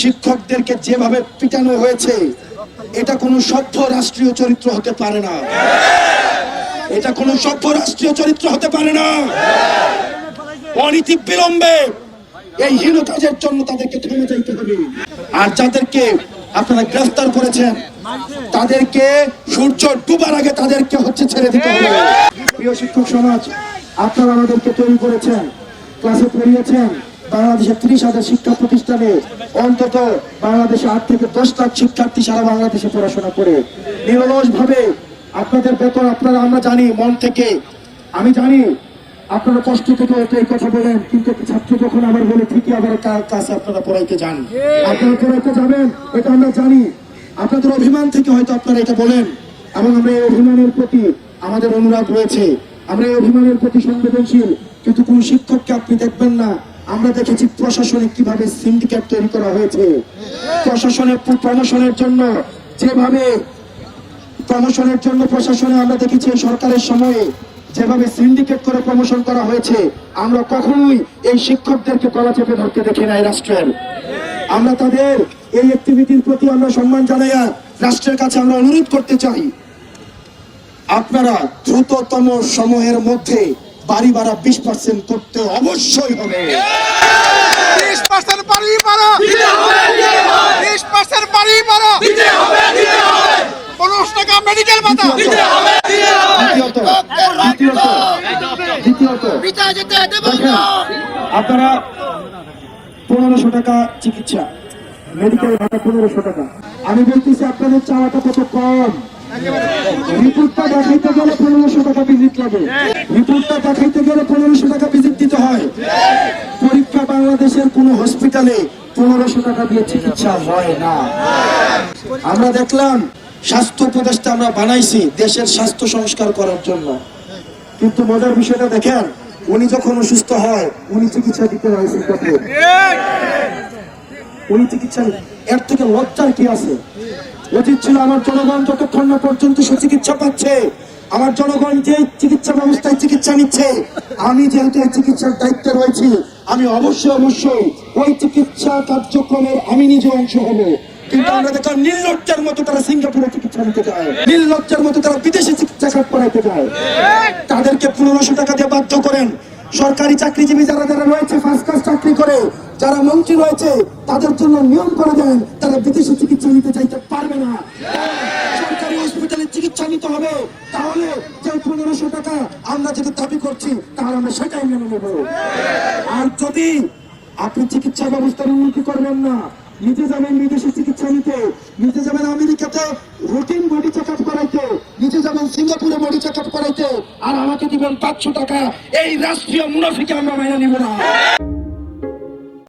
শিক্ষকদেরকে যেভাবে পিটানো হয়েছে, এটা কোনো সভ্য রাষ্ট্রীয় চরিত্র হতে পারে না। এটা কোনো সভ্য রাষ্ট্রীয় চরিত্র হতে পারে না। অনীতি বিলম্বে এই হীন কাজের জন্য তাদেরকে থেমে যাইতে হবে। আর যাদেরকে আপনারা গ্রেফতার করেছেন, তাদেরকে সূর্য ডুবার আগে তাদেরকে হচ্ছে ছেড়ে দিতে হবে। প্রিয় শিক্ষক সমাজ, আপনারা আমাদেরকে তৈরি করেছেন, ক্লাসে পড়িয়েছেন বাংলাদেশের ত্রিশ হাজার শিক্ষা প্রতিষ্ঠানে অন্তত বাংলাদেশে আট থেকে দশ লাখ শিক্ষার্থী সারা বাংলাদেশে পড়াশোনা করে। নিরলস ভাবে আপনাদের বেতন আপনারা আমরা জানি মন থেকে। আমি জানি আপনারা কষ্ট থেকে হয়তো এই কথা বলেন কিন্তু ছাত্র যখন আবার বলে ঠিকই আবার কাছে আপনারা পড়াইতে যান। আপনারা পড়াইতে যাবেন এটা আমরা জানি। আপনাদের অভিমান থেকে হয়তো আপনারা এটা বলেন। এবং আমরা এই অভিমানের প্রতি আমাদের অনুরাগ রয়েছে। আমরা এই অভিমানের প্রতি সংবেদনশীল কিন্তু কোন শিক্ষককে আপনি দেখবেন না। আমরা দেখেছি প্রশাসনে কীভাবে সিন্ডিকেট তৈরি করা হয়েছে। প্রশাসনের প্রমোশনের জন্য যেভাবে, প্রমোশনের জন্য প্রশাসনে আমরা দেখেছি সরকারের সময়ে যেভাবে সিন্ডিকেট করে প্রমোশন করা হয়েছে, আমরা কখনোই এই শিক্ষকদেরকে গলা চেপে ধরতে দেখি না এই রাষ্ট্রের। আমরা তাদের এই অ্যাক্টিভিটির প্রতি আমরা সম্মান জানাইয়া রাষ্ট্রের কাছে আমরা অনুরোধ করতে চাই, আপনারা দ্রুততম সময়ের মধ্যে বাড়ি ভাড়া বিশ পার্সেন্ট করতে অবশ্যই হবে। বিশ পার্সেন্ট বাড়ি পারো বিশ পার্সেন্ট বাড়ি পারো পনেরোশো টাকা মেডিকেল ভাতা। আপনারা পনেরোশো টাকা চিকিৎসা মেডিকেল ভাড়া পনেরোশো টাকা। আমি বলতেছি আপনাদের চাওয়াটা কত কম? রিপোর্টটা দেখাইতে গেলে পনেরোশো টাকা ভিজিট লাগে। রিপোর্টটা দেখাইতে গেলে পনেরোশো টাকা ভিজিট দিতে হয়। পরীক্ষা বাংলাদেশের কোন হসপিটালে পনেরোশো টাকা দিয়ে চিকিৎসা হয় না। আমরা দেখলাম স্বাস্থ্য উপদেষ্টা আমরা বানাইছি দেশের স্বাস্থ্য সংস্কার করার জন্য। কিন্তু মজার বিষয়টা দেখেন উনি যখন অসুস্থ হয় উনি চিকিৎসা দিতে হয় সিঙ্গাপুর উনি চিকিৎসা এর থেকে লজ্জার কি আছে? উচিত ছিল আমার জনগণ, যতক্ষণ না পর্যন্ত সুচিকিৎসা পাচ্ছে। আমার জনগণ যে চিকিৎসা ব্যবস্থায় চিকিৎসা নিচ্ছে, আমি যেহেতু এই চিকিৎসার দায়িত্বে রয়েছি, আমি অবশ্যই অবশ্যই ওই চিকিৎসা কার্যক্রমের আমি নিজে অংশ হব। নির্লজ্জার মতো তারা সিঙ্গাপুরে চিকিৎসা নিতে যায়। নির্লজ্জার মতো তারা বিদেশে চিকিৎসা যায়। তাদেরকে পনেরোশো টাকা দিয়ে বাধ্য করেন। সরকারি চাকরিজীবী যারা যারা রয়েছে ফার্স্ট ক্লাস চাকরি করে, যারা মন্ত্রী রয়েছে, তাদের জন্য নিয়ম করে দেন, তারা বিদেশে চিকিৎসা নিতে চাইতে পারবে না। সরকারি হসপিটালে চিকিৎসা নিতে হবে, তাহলে যে পনেরোশো টাকা আমরা যেটা দাবি করছি, তাহলে আমরা সেটাই মেনে নেব। আর যদি আপনি চিকিৎসা ব্যবস্থার উন্নতি করবেন না, নিজে যাবেন বিদেশে চিকিৎসা নিতে, নিজে যাবেন আমেরিকাতে রুটিন বডি চেক আপ করাইতে সিঙ্গাপুরে বডি চেক আপ করাইতে, আর আমাকে দিবেন পাঁচশো টাকা। এই রাষ্ট্রীয় মুনাফিকে আমরা মেনে নিব না।